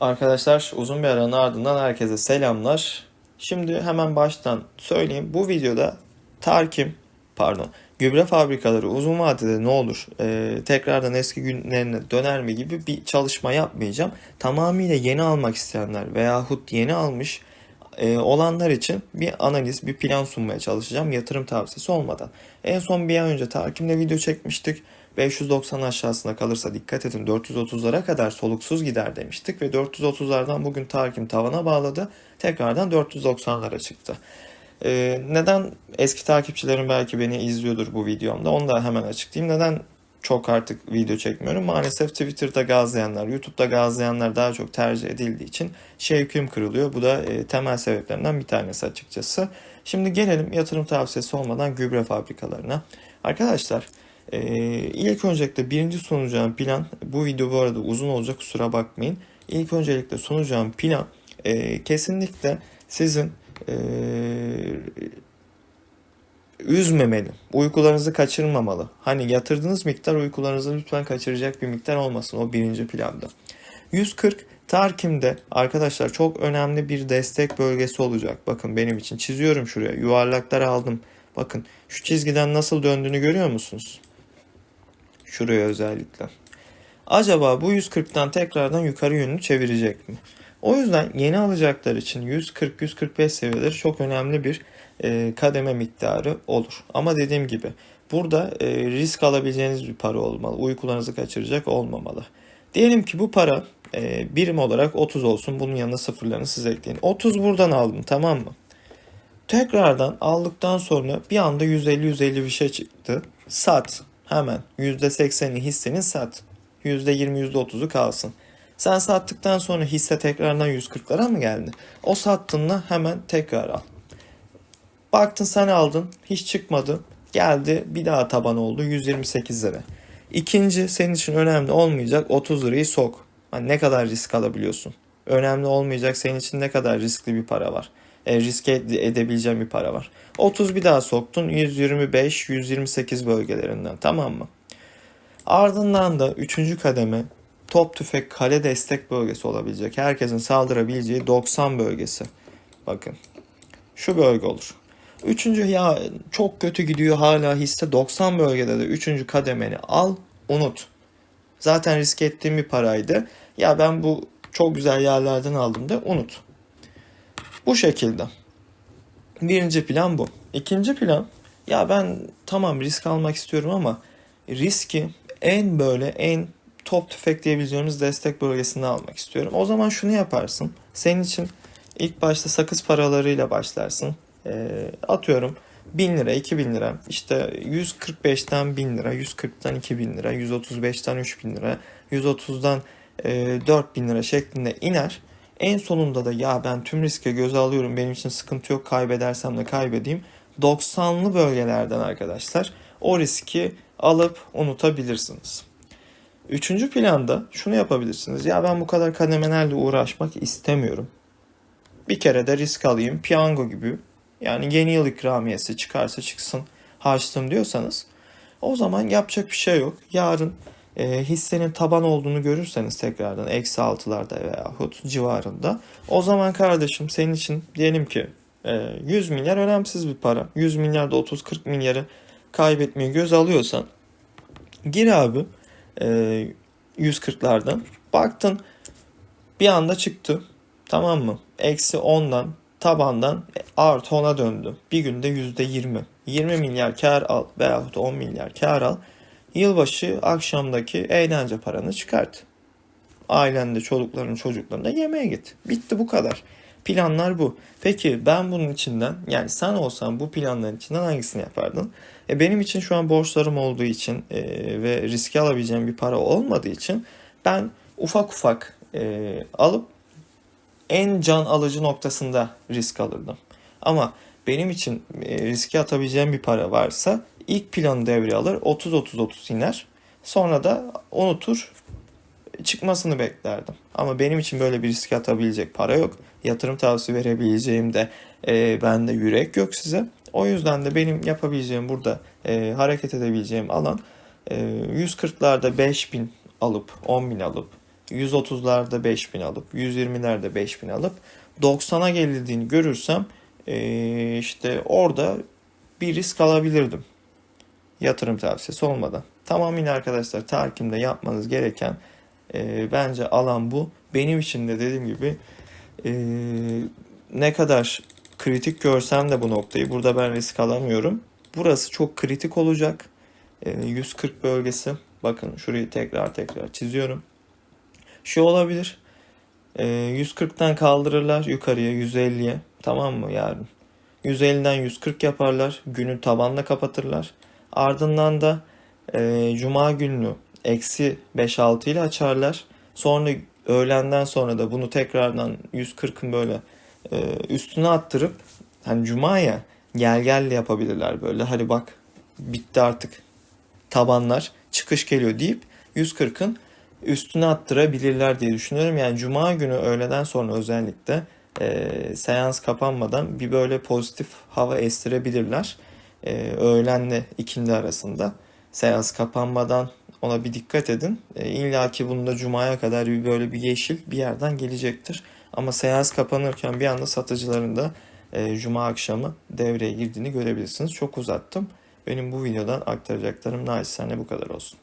Arkadaşlar uzun bir aranın ardından herkese selamlar. Şimdi hemen baştan söyleyeyim. Bu videoda Tarkim, pardon, gübre fabrikaları uzun vadede ne olur, e, tekrardan eski günlerine döner mi gibi bir çalışma yapmayacağım. Tamamıyla yeni almak isteyenler veyahut yeni almış olanlar için bir analiz, bir plan sunmaya çalışacağım yatırım tavsiyesi olmadan. En son bir ay önce Tarkim'de video çekmiştik. 590 aşağısına kalırsa dikkat edin 430'lara kadar soluksuz gider demiştik ve 430'lardan bugün Tarkim tavana bağladı. Tekrardan 490'lara çıktı. Ee, neden eski takipçilerim belki beni izliyordur bu videomda onu da hemen açıklayayım. Neden çok artık video çekmiyorum? Maalesef Twitter'da gazlayanlar, YouTube'da gazlayanlar daha çok tercih edildiği için şevkim kırılıyor. Bu da e, temel sebeplerinden bir tanesi açıkçası. Şimdi gelelim yatırım tavsiyesi olmadan gübre fabrikalarına. Arkadaşlar ee, ilk öncelikle birinci sunacağım plan, bu video bu arada uzun olacak kusura bakmayın. İlk öncelikle sunacağım plan e, kesinlikle sizin e, üzmemeli. Uykularınızı kaçırmamalı. Hani yatırdığınız miktar uykularınızı lütfen kaçıracak bir miktar olmasın o birinci planda. 140 Tarkim'de arkadaşlar çok önemli bir destek bölgesi olacak. Bakın benim için çiziyorum şuraya. Yuvarlaklar aldım. Bakın şu çizgiden nasıl döndüğünü görüyor musunuz? Şuraya özellikle. Acaba bu 140'tan tekrardan yukarı yönünü çevirecek mi? O yüzden yeni alacaklar için 140-145 seviyeleri çok önemli bir e, kademe miktarı olur. Ama dediğim gibi burada e, risk alabileceğiniz bir para olmalı. Uykularınızı kaçıracak olmamalı. Diyelim ki bu para e, birim olarak 30 olsun. Bunun yanına sıfırlarını siz ekleyin. 30 buradan aldım tamam mı? Tekrardan aldıktan sonra bir anda 150-150 bir şey çıktı. Sat. Hemen %80'i hissenin sat. %20 %30'u kalsın. Sen sattıktan sonra hisse tekrardan 140'lara mı geldi? O sattığında hemen tekrar al. Baktın sen aldın hiç çıkmadı. Geldi bir daha taban oldu 128 lira. İkinci senin için önemli olmayacak 30 lirayı sok. Hani ne kadar risk alabiliyorsun? Önemli olmayacak senin için ne kadar riskli bir para var. E, riske edebileceğin bir para var. 30 bir daha soktun 125 128 bölgelerinden tamam mı? Ardından da 3. kademe top tüfek kale destek bölgesi olabilecek. Herkesin saldırabileceği 90 bölgesi. Bakın. Şu bölge olur. Üçüncü ya çok kötü gidiyor hala hisse 90 bölgede de üçüncü kademeni al unut. Zaten risk ettiğim bir paraydı. Ya ben bu çok güzel yerlerden aldım da unut. Bu şekilde. Birinci plan bu. İkinci plan ya ben tamam risk almak istiyorum ama riski en böyle en top tüfek diyebileceğimiz destek bölgesinde almak istiyorum. O zaman şunu yaparsın. Senin için ilk başta sakız paralarıyla başlarsın. E, atıyorum 1000 lira, 2000 lira, işte 145'ten 1000 lira, 140'tan 2000 lira, 135'ten 3000 lira, 130'dan e, 4000 lira şeklinde iner. En sonunda da ya ben tüm riske göze alıyorum benim için sıkıntı yok kaybedersem de kaybedeyim. 90'lı bölgelerden arkadaşlar o riski alıp unutabilirsiniz. Üçüncü planda şunu yapabilirsiniz. Ya ben bu kadar kademelerle uğraşmak istemiyorum. Bir kere de risk alayım piyango gibi yani yeni yıl ikramiyesi çıkarsa çıksın harçlığım diyorsanız o zaman yapacak bir şey yok. Yarın e, hissenin taban olduğunu görürseniz tekrardan eksi altılarda veyahut civarında o zaman kardeşim senin için diyelim ki e, 100 milyar önemsiz bir para. 100 milyar da 30-40 milyarı kaybetmeyi göz alıyorsan gir abi e, 140'lardan baktın bir anda çıktı tamam mı? Eksi 10'dan tabandan artı 10'a döndü. Bir günde %20. 20 milyar kar al veyahut 10 milyar kar al. Yılbaşı akşamdaki eğlence paranı çıkart. Ailende, çocukların, çocuklarına yemeğe git. Bitti bu kadar. Planlar bu. Peki ben bunun içinden yani sen olsan bu planların içinden hangisini yapardın? E benim için şu an borçlarım olduğu için e, ve riske alabileceğim bir para olmadığı için ben ufak ufak e, alıp en can alıcı noktasında risk alırdım. Ama benim için e, riske atabileceğim bir para varsa ilk planı devreye alır 30-30-30 iner. Sonra da unutur çıkmasını beklerdim. Ama benim için böyle bir riske atabilecek para yok. Yatırım tavsiye verebileceğim de e, bende yürek yok size. O yüzden de benim yapabileceğim burada e, hareket edebileceğim alan e, 140'larda 5000 alıp 10.000 alıp 130'larda 5000 alıp 120'lerde 5000 alıp 90'a geldiğini görürsem eee, işte orada bir risk alabilirdim. Yatırım tavsiyesi olmadan. Tamamıyla arkadaşlar takimde yapmanız gereken eee, bence alan bu. Benim için de dediğim gibi eee, ne kadar kritik görsem de bu noktayı burada ben risk alamıyorum. Burası çok kritik olacak. Eee, 140 bölgesi. Bakın şurayı tekrar tekrar çiziyorum. Şu olabilir. Eee, 140'tan kaldırırlar yukarıya 150'ye. Tamam mı yarın? 150'den 140 yaparlar. Günü tabanla kapatırlar. Ardından da eee, Cuma gününü eksi 5-6 ile açarlar. Sonra öğlenden sonra da bunu tekrardan 140'ın böyle eee, üstüne attırıp hani Cuma ya gel gel yapabilirler böyle. Hadi bak bitti artık tabanlar çıkış geliyor deyip 140'ın üstüne attırabilirler diye düşünüyorum. Yani Cuma günü öğleden sonra özellikle e, seans kapanmadan bir böyle pozitif hava estirebilirler. E, öğlenle ikindi arasında. Seans kapanmadan ona bir dikkat edin. E, İlla ki bunda Cuma'ya kadar bir böyle bir yeşil bir yerden gelecektir. Ama seans kapanırken bir anda satıcıların da e, Cuma akşamı devreye girdiğini görebilirsiniz. Çok uzattım. Benim bu videodan aktaracaklarım naçizane bu kadar olsun.